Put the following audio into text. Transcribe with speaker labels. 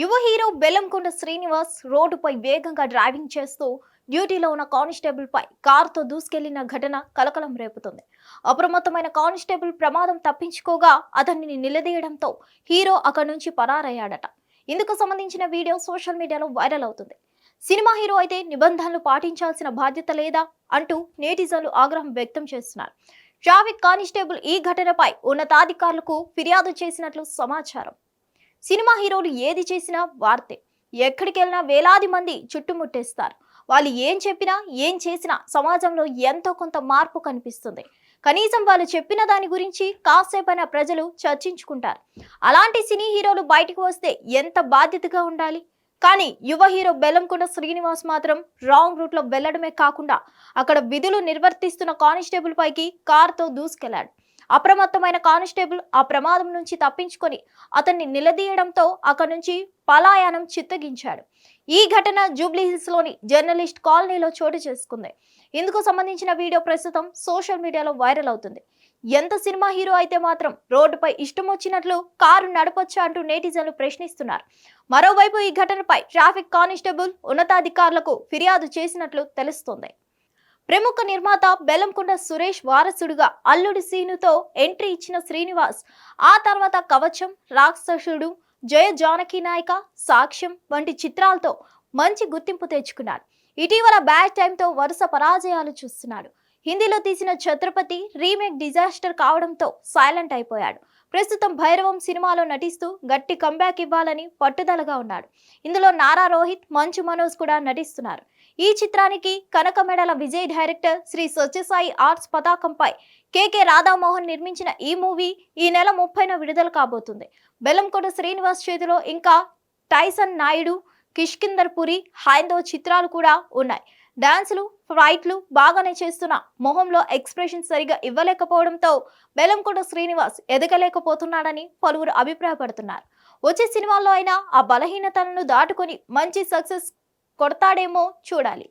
Speaker 1: యువ హీరో బెల్లంకొండ శ్రీనివాస్ రోడ్డుపై వేగంగా డ్రైవింగ్ చేస్తూ డ్యూటీలో ఉన్న కానిస్టేబుల్ పై కారుతో దూసుకెళ్ళిన ఘటన కలకలం రేపుతుంది. అప్రమత్తమైన కానిస్టేబుల్ ప్రమాదం తప్పించుకోగా అతన్ని నిలదీయడంతో హీరో అక్కడి నుంచి పరారయ్యాడట. ఇందుకు సంబంధించిన వీడియో సోషల్ మీడియాలో వైరల్ అవుతుంది. సినిమా హీరో అయితే నిబంధనలు పాటించాల్సిన బాధ్యత లేదా అంటూ నేటిజన్లు ఆగ్రహం వ్యక్తం చేస్తున్నారు. ట్రాఫిక్ కానిస్టేబుల్ ఈ ఘటనపై ఉన్నతాధికారులకు ఫిర్యాదు చేసినట్లు సమాచారం. సినిమా హీరోలు ఏది చేసినా వార్తే. ఎక్కడికి వెళ్ళినా వేలాది మంది చుట్టుముట్టేస్తారు. వాళ్ళు ఏం చెప్పినా ఏం చేసినా సమాజంలో ఎంతో కొంత మార్పు కనిపిస్తుంది. కనీసం వాళ్ళు చెప్పిన దాని గురించి కాసేపైనా ప్రజలు చర్చించుకుంటారు. అలాంటి సినీ హీరోలు బయటకు వస్తే ఎంత బాధ్యతగా ఉండాలి? కానీ యువ హీరో బెల్లంకొండ శ్రీనివాస్ మాత్రం రాంగ్ రూట్లో వెళ్ళడమే కాకుండా అక్కడ విధులు నిర్వర్తిస్తున్న కానిస్టేబుల్ పైకి కారుతో దూసుకెళ్ళాడు. అప్రమత్తమైన కానిస్టేబుల్ ఆ ప్రమాదం నుంచి తప్పించుకొని అతన్ని నిలదీయడంతో అక్కడి నుంచి పలాయనం చిత్తగించాడు. ఈ ఘటన జూబ్లీ లోని జర్నలిస్ట్ కాలనీలో చోటు చేసుకుంది. ఇందుకు సంబంధించిన వీడియో ప్రస్తుతం సోషల్ మీడియాలో వైరల్ అవుతుంది. ఎంత సినిమా హీరో అయితే మాత్రం రోడ్డుపై ఇష్టం వచ్చినట్లు కారు నడపొచ్చా అంటూ నేటిజన్లు ప్రశ్నిస్తున్నారు. మరోవైపు ఈ ఘటనపై ట్రాఫిక్ కానిస్టేబుల్ ఉన్నతాధికారులకు ఫిర్యాదు చేసినట్లు తెలుస్తోంది. ప్రముఖ నిర్మాత బెల్లంకొండ సురేష్ వారసుడుగా అల్లుడి సీనుతో ఎంట్రీ ఇచ్చిన శ్రీనివాస్ ఆ తర్వాత కవచం రాక్షసుడు జయ జానకి నాయక సాక్ష్యం వంటి చిత్రాలతో మంచి గుర్తింపు తెచ్చుకున్నాడు. ఇటీవల బ్యాడ్ టైంతో వరుస పరాజయాలు చూస్తున్నాడు. హిందీలో తీసిన ఛత్రపతి రీమేక్ డిజాస్టర్ కావడంతో సైలెంట్ అయిపోయాడు. ప్రస్తుతం భైరవం సినిమాలో నటిస్తూ గట్టి కంబ్యాక్ ఇవ్వాలని పట్టుదలగా ఉన్నాడు. ఇందులో నారా రోహిత్ మంచు మనోజ్ కూడా నటిస్తున్నారు. ఈ చిత్రానికి కనకమెడల విజయ్ డైరెక్టర్ శ్రీ సత్యసాయి ఆర్ట్స్ పతాకంపై కేకే రాధామోహన్ నిర్మించిన ఈ మూవీ ఈ నెల ముప్పైన విడుదల కాబోతుంది. బెల్లంకొండ శ్రీనివాస్ చేతిలో ఇంకా టైసన్ నాయుడు కిష్కిందర్ పురి హైందో చిత్రాలు కూడా ఉన్నాయి. డాన్సులు ఫైట్లు బాగానే చేస్తున్న. మొహంలో ఎక్స్ప్రెషన్ సరిగా ఇవ్వలేకపోవడంతో బెలంకొండ శ్రీనివాస్ ఎదగలేకపోతున్నాడని పలువురు అభిప్రాయపడుతున్నారు. వచ్చే సినిమాల్లో అయినా ఆ బలహీనతలను దాటుకొని మంచి సక్సెస్ కొడతాడేమో చూడాలి.